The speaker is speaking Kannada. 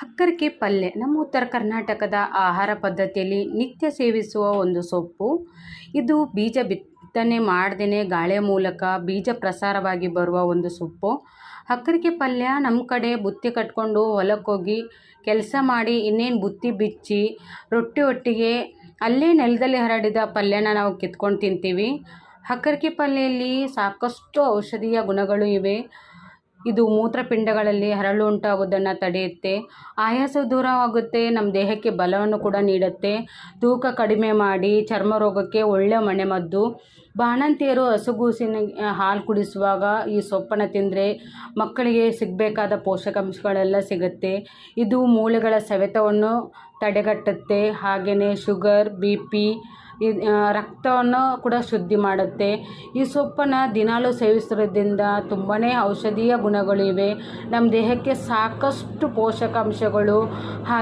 ಹಕ್ಕರಿಕೆ ಪಲ್ಯ ನಮ್ಮ ಉತ್ತರ ಕರ್ನಾಟಕದ ಆಹಾರ ಪದ್ಧತಿಯಲ್ಲಿ ನಿತ್ಯ ಸೇವಿಸುವ ಒಂದು ಸೊಪ್ಪು. ಇದು ಬೀಜ ಬಿತ್ತನೆ ಮಾಡ್ದೇ ಗಾಳಿಯ ಮೂಲಕ ಬೀಜ ಪ್ರಸಾರವಾಗಿ ಬರುವ ಒಂದು ಸೊಪ್ಪು. ಹಕ್ಕರಿಕೆ ಪಲ್ಯ ನಮ್ಮ ಕಡೆ ಬುತ್ತಿ ಕಟ್ಕೊಂಡು ಹೊಲಕ್ಕೋಗಿ ಕೆಲಸ ಮಾಡಿ ಇನ್ನೇನು ಬುತ್ತಿ ಬಿಚ್ಚಿ ರೊಟ್ಟಿ ಒಟ್ಟಿಗೆ ಅಲ್ಲೇ ನೆಲದಲ್ಲಿ ಹರಡಿದ ಪಲ್ಯನ ನಾವು ಕಿತ್ಕೊಂಡು ತಿಂತೀವಿ. ಹಕ್ಕರಿಕೆ ಪಲ್ಯಲ್ಲಿ ಸಾಕಷ್ಟು ಔಷಧೀಯ ಗುಣಗಳು ಇವೆ. ಇದು ಮೂತ್ರಪಿಂಡಗಳಲ್ಲಿ ಹರಳು ಉಂಟಾಗೋದನ್ನು ತಡೆಯುತ್ತೆ. ಆಯಾಸ ದೂರವಾಗುತ್ತೆ, ನಮ್ಮ ದೇಹಕ್ಕೆ ಬಲವನ್ನು ಕೂಡ ನೀಡುತ್ತೆ. ತೂಕ ಕಡಿಮೆ ಮಾಡಿ ಚರ್ಮ ರೋಗಕ್ಕೆ ಒಳ್ಳೆಯ ಮನೆಮದ್ದು ಬಾಣಂತಿಯರು ಹಸುಗೂಸಿನ ಹಾಲು ಕುಡಿಸುವಾಗ ಈ ಸೊಪ್ಪನ್ನು ತಿಂದರೆ ಮಕ್ಕಳಿಗೆ ಸಿಗಬೇಕಾದ ಪೋಷಕಾಂಶಗಳೆಲ್ಲ ಸಿಗುತ್ತೆ. ಇದು ಮೂಳೆಗಳ ಸವೆತವನ್ನು ತಡೆಗಟ್ಟುತ್ತೆ. ಹಾಗೆಯೇ ಶುಗರ್, ಬಿ ಪಿ ರಕ್ತವನ್ನು ಕೂಡ ಶುದ್ಧಿ ಮಾಡುತ್ತೆ. ಈ ಸೊಪ್ಪನ್ನು ದಿನಾಲೂ ಸೇವಿಸೋದ್ರಿಂದ ತುಂಬಾ ಔಷಧೀಯ ಗುಣಗಳಿವೆ. ನಮ್ಮ ದೇಹಕ್ಕೆ ಸಾಕಷ್ಟು ಪೋಷಕಾಂಶಗಳು ಹಾಗೆ